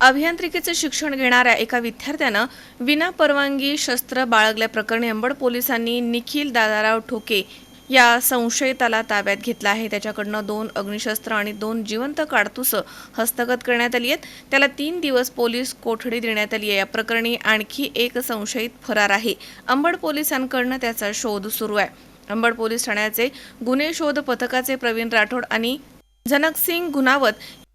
अभियांत्रिकीचे शिक्षण घेणाऱ्या एका विद्यार्थ्यानं विना परवानगी शस्त्र बाळगल्याप्रकरणी अंबड पोलिसांनी निखिल दादाराव ठोके या संशयिताला ताब्यात घेतला आहे. त्याच्याकडनं दोन अग्निशस्त्र आणि दोन जिवंत काडतुसं हस्तगत करण्यात आली आहेत. त्याला तीन दिवस पोलीस कोठडी देण्यात आली आहे. या प्रकरणी आणखी एक संशयित फरार आहे. अंबड पोलिसांकडनं त्याचा शोध सुरू आहे. अंबड पोलीस ठाण्याचे गुन्हे शोध पथकाचे प्रवीण राठोड आणि जनकसिंग गुनावत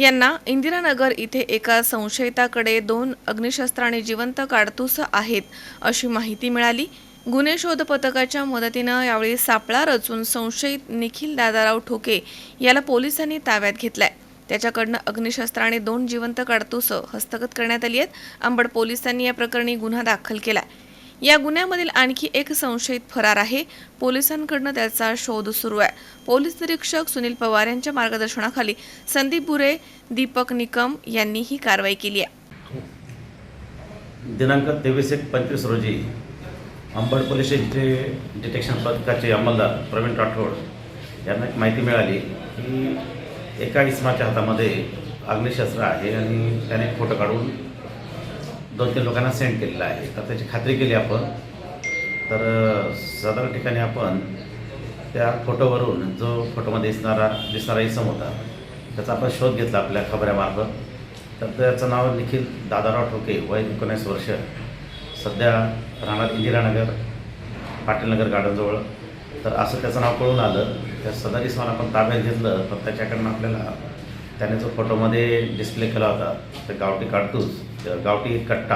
यांना इंदिरानगर इथे एका संशयिताकडे दोन अग्निशस्त्र आणि जिवंत काडतूस आहेत अशी माहिती मिळाली. गुन्हे शोध पथकाच्या मदतीनं यावेळी सापळा रचून संशयित निखिल दादाराव ठोके याला पोलिसांनी ताब्यात घेतलाय. त्याच्याकडनं अग्निशस्त्र आणि दोन जिवंत काडतूसं हस्तगत करण्यात आली आहेत. अंबड पोलिसांनी या प्रकरणी गुन्हा दाखल केलाय. या गुन्ह्यामधील आणखी एक संशयित फरार आहे. पोलिसांकडनं त्याचा शोध सुरू आहे. पोलीस निरीक्षक सुनील पवार यांच्या मार्गदर्शनाखाली संदीप बुरे दीपक निकम यांनी ही कारवाई केली आहे. दिनांक तेवीस एक पंचवीस रोजी अंबड पोलीस स्टेशनचे डिटेक्शन पथकाचे अंमलदार प्रवीण राठोड यांना एक माहिती मिळाली की एका इसमाच्या हातामध्ये अग्निशस्त्र आहे आणि त्याने फोटो काढून दोन तीन लोकांना सेंड केलेला आहे. तर त्याची खात्री केली आपण. तर अ, साधारण ठिकाणी आपण त्या फोटोवरून जो फोटोमध्ये दिसणारा दिसणारा इसम होता त्याचा आपण शोध घेतला आपल्या खबऱ्यामार्फत. तर त्याचं नाव निखिल दादाराव ठोके वय एकोणीस वर्ष. सध्या राहणार इंदिरानगर पाटीलनगर गार्डनजवळ तर असं त्याचं नाव कळून आलं. त्या सदर इसमाला आपण ताब्यात घेतलं तर त्याच्याकडनं आपल्याला त्याने जो फोटोमध्ये डिस्प्ले केला होता. तर गावठी काडतूस गावठी कट्टा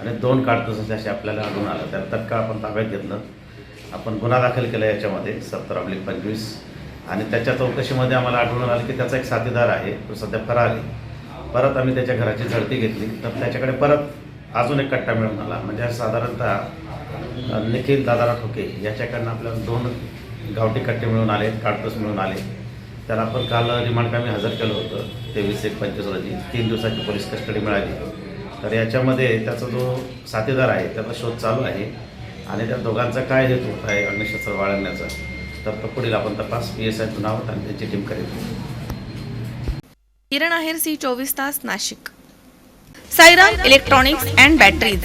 आणि दोन काडतूस असे आपल्याला आढळून आलं. तर तत्काळ आपण ताब्यात घेतलं. आपण गुन्हा दाखल केला याच्यामध्ये सत्तर अब्लिक पंचवीस. आणि त्याच्या चौकशीमध्ये आम्हाला आढळून आलं की त्याचा एक साथीदार आहे तो सध्या फरार आहे. परत आम्ही त्याच्या घराची झडती घेतली. तर त्याच्याकडे परत अजून एक कट्टा मिळून आला. म्हणजे साधारणतः निखिल दादारा ठोके याच्याकडनं आपल्याला दोन गावठी कट्टे मिळून आले काडतूस मिळून आले. त्याला आपण काल रिमांड कामी हजर केलं होतं. तेवीस एक पंचवीस रोजी. तीन दिवसाची पोलीस कस्टडी मिळाली. तर याच्यामध्ये त्याचा जो साथीदार आहे त्याचा शोध चालू आहे. आणि त्या दोघांचा काय हेतू आहे अग्निशस्त्र बाळगण्याचा तर तो पुढील आपण तपास. पी एस आय नाव आणि त्यांची टीम करेल. किरण आहेर सी चोवीस तास Nashik. Sairam electronics and batteries.